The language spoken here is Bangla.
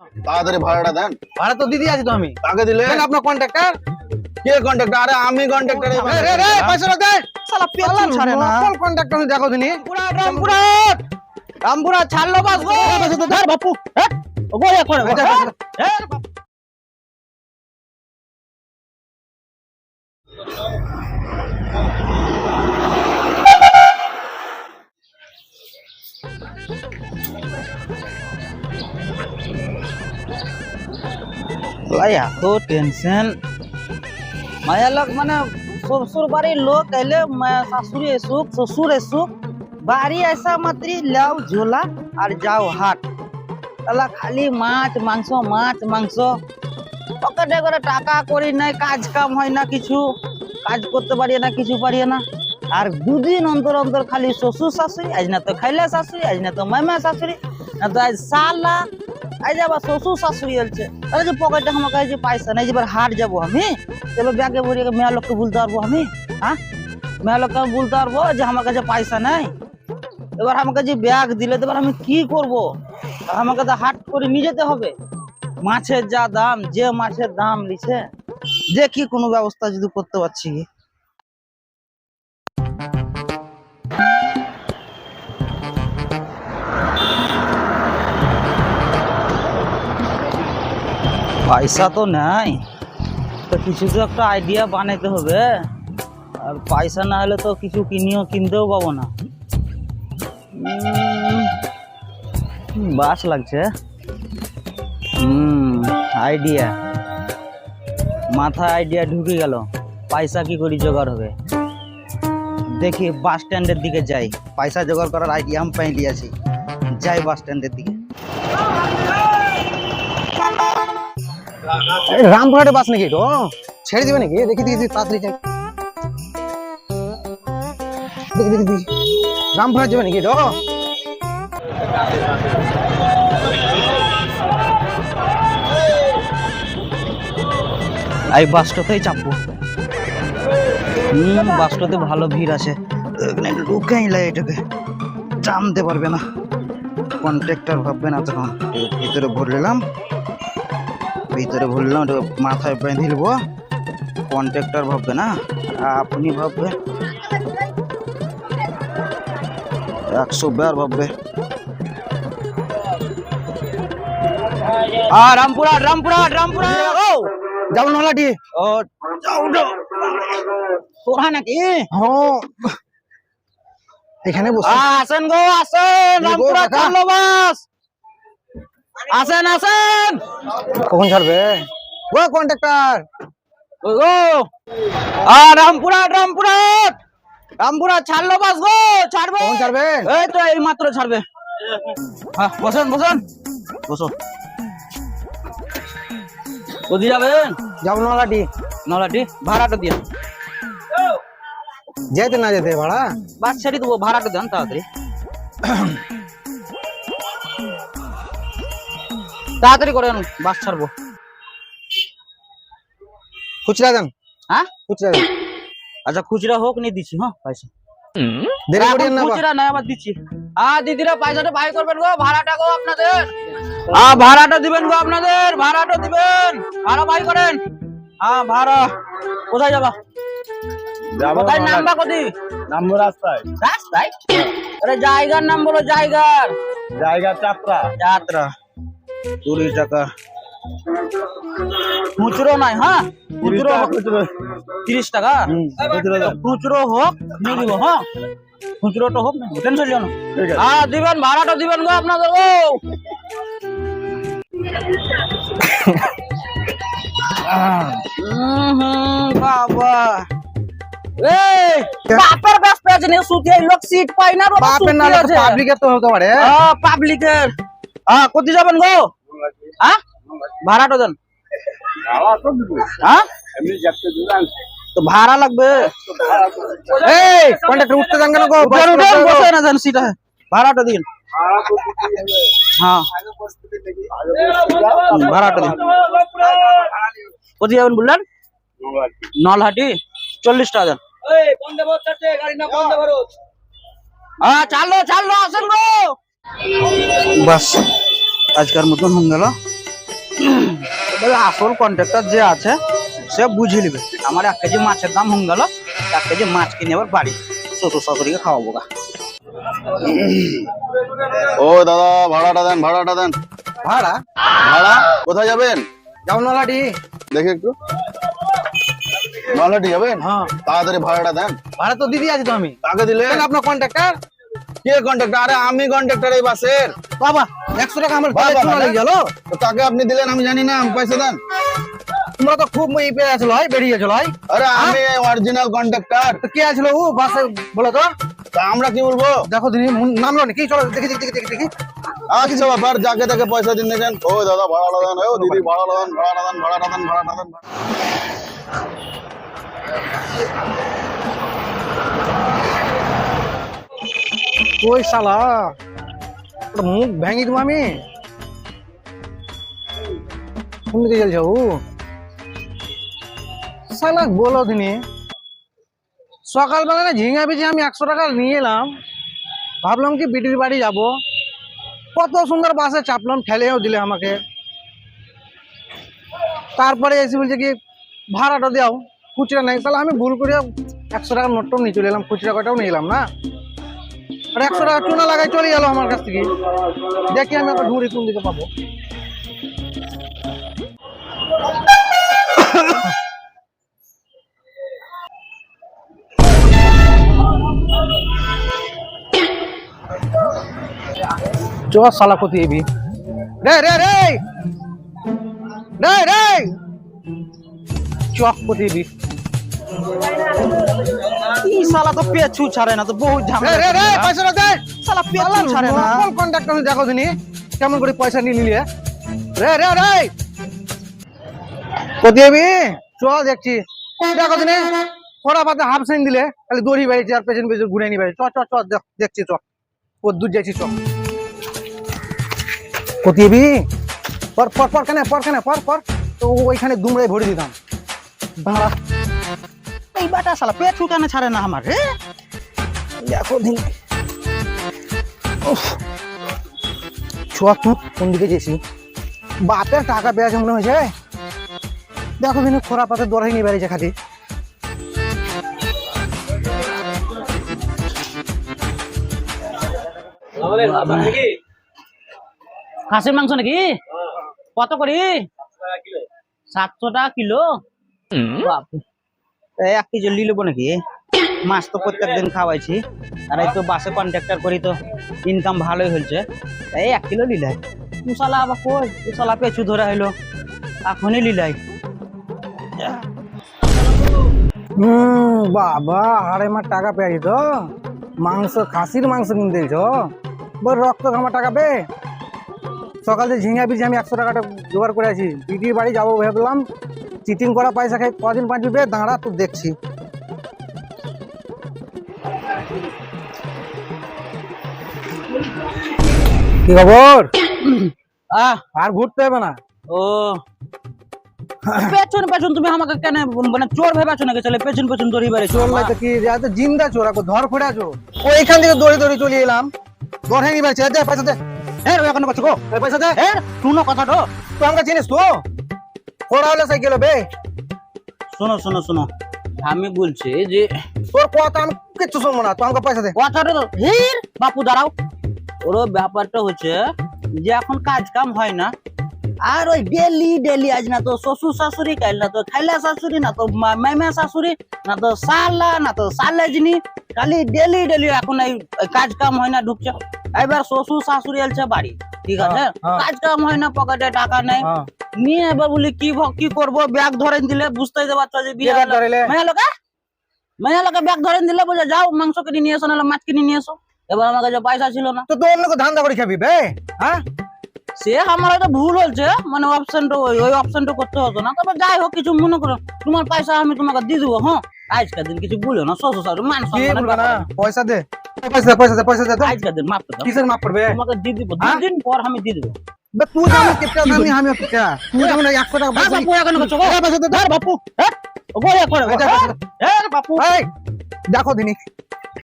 তাড়াতাড়ি ভাড়াটা দেন ভাড়া তো দিদি আছি তো আমি কাকে দিলে আপনার কন্ট্রাক্টর কে কন্ট্রাক্টর আরে আমি কন্ট্রাক্টর পয়সা দেন শালা পেছন ছাড়ে না কোন কন্ট্রাক্টর আমি দেখো দিনি রামপুরহাট রামপুরহাট ছাড়লো বাস গো ধর বাপু হ্যাঁ গো এক করে হ্যাঁ এত টেনশন মায়া লোক মানে শ্বশুর বাড়ির লোক এলে শাশুড়ি এসুক, শ্বশুর এসুক, বাড়ি আসা মাত্রই লাও ঝোলা আর যাও হাট। তাহলে খালি মাছ, মাংস মাছ, মাংস। পকেটে করে টাকা করি নাই, কাজ কাম হয় না কিছু। কাজ করতে পারি না, কিছু পারি না। আর দুদিন অন্তর অন্তর খালি শ্বশুর শাশুড়ি, আজ না তো খাইলে শাশুড়ি, আজ না তো মামা শাশুড়ি, না তো আজ সালা আজ আবার শ্বশুর শাশুড়ি এলছে। তাহলে যে পকেটে আমার কাছে যে পয়সা নাই যে এবার হাট যাব আমি। এবার ব্যাগে ভরিয়ে মেয়া লোককে বলতে পারব আমি হ্যাঁ? মেয়া লোককে আমি বলতে পারব যে আমার কাছে পয়সা নাই। এবার আমাকে যে ব্যাগ দিলে এবার আমি কি করব? আমাকে তো হাট করে নিয়ে যেতে হবে। মাছের যা দাম, যে মাছের দাম লিছে দেখি কোনো ব্যবস্থা যদি করতে পারছি? পয়সা তো নাই। তো কিছু তো একটা আইডিয়া বানাইতে হবে। আর পয়সা না হলে তো কিছু কিনিও, কিনতেও পাবো না। বাস লাগছে। হুম আইডিয়া মাথা আইডিয়া ঢুকে গেল। পয়সা কি করি জোগাড় হবে? দেখি বাস স্ট্যান্ডের দিকে যাই। পয়সা জোগাড় করার আইডিয়া আমি পাই দিয়েছি যাই বাস স্ট্যান্ডের দিকে। রামপুরহাটে বাস নাকি ও, ছেড়ে দিবে নাকি? দেখি দেখি তাড়াতাড়ি যাই দেখি রামপুরহাট যাবে নাকি ও? এই বাসটাতেই চাপবো। হুম বাসটাতে ভালো ভিড় আছে। ঢুকাই লাগে এটাকে। জানতে পারবে না। কন্ট্রাক্টর ভাববে না তখন। ভিতরে ভরলাম ভিতরে ভরলাম এটা মাথায় বেঁধে দেবো কন্ট্রাক্টর ভাববে না? আপনি ভাববে। একশো বার ভাববে। আ রামপুরহাট রামপুরহাট রামপুরহাট! ও! যাব নলাটি ও যাও যাও তোরা নাকি? হ্যাঁ এখানে বসে। আসেন গো আসেন। চাললো বাস আসেন আসেন। কখন ছাড়বে? ও কন্ট্রাক্টর ওই গো আ রামপুরহাট রামপুরহাট রামপুরহাট ছাড়লো বাস গো ছাড়বে। কখন ছাড়বে? এই তো এই মাত্র ছাড়বে। হ্যাঁ বসেন বসেন। বসো। কোথায় যাবেন? যাব নলাটি। নলাটি? ভাড়াটা দিয়ে। যেতে না যেতে ভাড়া? বাস ছেড়ে দেবো ভাড়াটা দেন তাড়াতাড়ি। তাড়াতাড়ি করেন বাস ছাড়বো। খুচরা দেন। হ্যাঁ? খুচরা দেন। আচ্ছা খুচরা হোক নিয়ে দিচ্ছি হ্যাঁ পয়সা। দেরি এখন না খুচরা নাই আবার দিচ্ছি। আ দিদিরা পয়সাটা ভাই করবেন গো ভাড়াটা গো আপনাদের। আ ভাড়াটা দিবেন গো আপনাদের ভাড়াটা দিবেন। ভাড়া ভাই করেন। হ্যাঁ ভাড়া। কোথায় যাবা? কোথায় নামবা কোথায় নামবো রাস্তায়। রাস্তায়? আরে জায়গার নাম বলো জায়গার। জায়গা চাপড়া যাত্রা। কুড়ি টাকা খুচরো নাই হ্যাঁ? খুচরো তিরিশ টাকা? খুচরো হোক নিয়ে দিব হ্যাঁ? খুচরোটা হোক টেনশন লিও না। হ্যাঁ দিবেন ভাড়াটা দিবেন গো আপনাদের বাবা। এই বাপের ব্যস্ত আছে নে সুতি লোক সিট পাই না বাপের না পাবলিকের তো হতে পারে। হ্যাঁ পাবলিকের হ্যাঁ কোথায় যাবেন গো হ্যাঁ? ভাড়াটা দেন। হ্যাঁ? তো ভাড়া লাগবে। এই কন্ট্রাক্টর উঠতে যান কেন গো? উঠেন, উঠেন, বসে। না দেন সিটা। ভাড়াটা দিন। হ্যাঁ। হুম, ভাড়াটা দিন। কোথায় যাবেন বললেন? নলহাটি। চল্লিশ টাকা দেন। হ্যাঁ চালো চালো আসেন গো। বাস আজকের মতন হয়ে গেল। আসল কন্ট্রাক্টর যে আছে সে বুঝে নেবে। আমার এক কেজি মাছের দাম হয়ে গেল এক কেজি মাছ কিনে আবার বাড়ি। শ্বশুর শাশুড়িকে খাওয়াবো গা। ও দাদা ভাড়াটা দেন ভাড়াটা দেন। ভাড়া? ভাড়া? কোথায় যাবেন? যাও নলাডি দেখি একটু। নলহাটি যাবেন? হ্যাঁ। তাড়াতাড়ি ভাড়াটা দেন। ভাড়া তো দিদি আছি তো আমি। কাকে দিলে আপনার কন্ট্রাক্টর কে কন্ট্রাক্টর আরে আমি কন্ট্রাক্টর এই বাসের। বাবা একশো টাকা আমার তেলের চুনা লেগে গেল। তো কাকে আপনি দিলেন আমি জানি না পয়সা দেন। তোমরা তো খুব ই পেয়ে আছো হয় বেরিয়ে গেছো হয় আরে আমি অরিজিনাল কন্ট্রাক্টর কে আছিল ও বাসে বলো তো। আমরা কি বলব? দেখো দিদি মুন- নামলো নাকি? চলো দেখি দেখি দেখি দেখি। দেখি আচ্ছা ব্যাপার যাকে তাকে পয়সা দিন দেখেন ও দাদা ভাড়া দেন ও দিদি ভাড়া দেন ভাড়া দেন ভাড়া দেন ভাড়া দেন। ওই শালা? মুখ ভেঙে দেবো আমি? কোন দিকে চলছে ও শালা বলো দিনি। সকালবেলা না ঝিঙা বেজে আমি একশো টাকা নিয়ে এলাম। ভাবলাম কি বিটির বাড়ি যাব। কত সুন্দর বাসে চাপলাম, ঠেলেও দিলে আমাকে। তারপরে এসে বলছে কি, ভাড়াটা দাও, খুচরা নেই। তাহলে আমি ভুল করে একশো টাকার নোটটাও নিয়ে চলে এলাম, খুচরা কটাও নিয়ে এলাম না? আর একশো টাকা চুনা লাগাই চলে গেল আমার কাছ থেকে। দেখি আমি একটা ঘুরি কোন দিকে পাবো। চ সালা কোথায় এবি। রে রে রে! রে রে! চ কোথায় এবি। শালা তো পেছু ছাড়ে না তো বহুত ঝামেলা রে রে পয়সাটা দে শালা পেছু ছাড়ে না। কন্ট্রাক্টর দেখো দিনি কেমন করে পয়সা নিয়ে নিলে? রে রে রে কোথায় এবি চ দেখছি। দেখো দিনে ওরা পাতে হাফ সেন দিলে খালি দড়ি বেড়েছে আর পেছন পেছন ঘুরে নি বেড়েছে চ চ চ দেখছি চ ও দূর যাচ্ছি চ কোথায় এবি পর পর পর কেন পর কেন পর পর। তো ওইখানে দুমড়াই ভরে দিতাম। দাঁড়া এই বাটা শালা পেছু কেন ছাড়ে না আমার রে? দেখো দিন ছ তুই কোন দিকে গেছি বাপের টাকা পেয়েছে মনে হয়েছে। দেখো দিন খোরা পাতে দরাই নিয়ে বেড়েছে খাতি খাসির মাংস নাকি? কত করি? সাতশো টাকা কিলো। বাপরে। এক কেজি নিয়ে নাকি? মাছ তো প্রত্যেক দিন খাওয়াইছি। আর এই তো বাসে কন্ট্রাক্টর করি তো ইনকাম ভালোই হয়েছে এই এক কিলো নিলাই মশলা আবার কই? মশলা পেছু ধরা হইল এখনই হুম বাবা, আড়াই মাস টাকা পেয়েছি তো। মাংস, খাসির মাংস কিনতে দিয়েছ বল, রক্ত ঘামা টাকা পে সকাল সকালে ঝিঙা বিঝে আমি একশো টাকাটা জোগাড় করে আছি পিটির বাড়ি যাব ভাবলাম। চিটিং করা পয়সা খাই কদিন পাঁচবি বে? দাঁড়া তো দেখছি। কি খবর? আহ আর ঘুরতে হবে না। ও। পেছন পেছন তুমি আমাকে কেন মানে চোর ভেবেছো নাকি চলে পেছন পেছন দড়ি বেড়ে চোর লাই তো কি যা তো জিন্দা চোর আকো ধর ফোড়ে আছো ওইখান থেকে দৌড়ে দৌড়ে চলে এলাম। দর হ্যাঁ নিবে দে পয়সা দে। হ্যাঁ করছ গো এই পয়সা দে। হ্যাঁ শুনো কথাটা। তো আমাকে চিনিস তো? সাইকেল বে শোনো শোনো শোনো। আমি বলছি যে তোর কথা আমি কিচ্ছু শুনব না তো আমাকে পয়সা দে। কথাটা তো হির বাপু দাঁড়াও। ওর ব্যাপারটা হচ্ছে যে এখন কাজ কাম হয় না। আর ওই ডেলি ডেলি আজ না তো শ্বশুর শাশুড়ি কাল না তো খাইলা শাশুড়ি না তো মাইমা শাশুড়ি না তো সালা না তো সালেজনি খালি ডেলি ডেলি এখন এই কাজ কাম হয় না ঢুকছে। এবার শ্বশুর শাশুড়ি এলছে বাড়ি। ঠিক আছে? হ্যাঁ, হ্যাঁ। কাজ কাম হয় না পকেটে টাকা নেই। হ্যাঁ। নিয়ে এবার বলি কি কি করব? ব্যাগ ধরে দিলে বুঝতেই পারছ যে বিয়ে বিয়ে হলো। ধরেলে? মেয়ে লোকে? মেয়ে লোকে ব্যাগ ধরে দিলে বলে যাও মাংস কিনে নিয়ে এসো নাহলে মাছ কিনে নিয়ে এসো। এবার আমার কাছে পয়সা ছিল না। তো তোর লোক ধান্দা করে খাবি বে হ্যাঁ? সে আমার হয়তো ভুল হচ্ছে মানে অপশনটা ওই ওই অপশনটা করতে হতো না। তবে যাই হোক কিছু মনে করো তোমার পয়সা আমি তোমাকে দিয়ে দেবো হ্যাঁ? আজকের দিন কিছু বলো না শ্বশুর মান। পয়সা দে। পয়সা পয়সা পয়সা দে তো আজকের দিন মাফ করে দাও। কিসের মাপ করবে তোমাকে দিয়ে দিব। দুই দিন পর আমি দিয়ে দেব। বে তুই জানো কিপটা দামি আমি কিপটা তুই জানো 100 টাকা হ্যাঁ, বাপু এখন কত পয়সা দে হ্যাঁ, বাপু হ্যাঁ, ওগো করে, হ্যাঁ, পয়সা দে। হ্যাঁ, বাপু। এই দেখো দিনি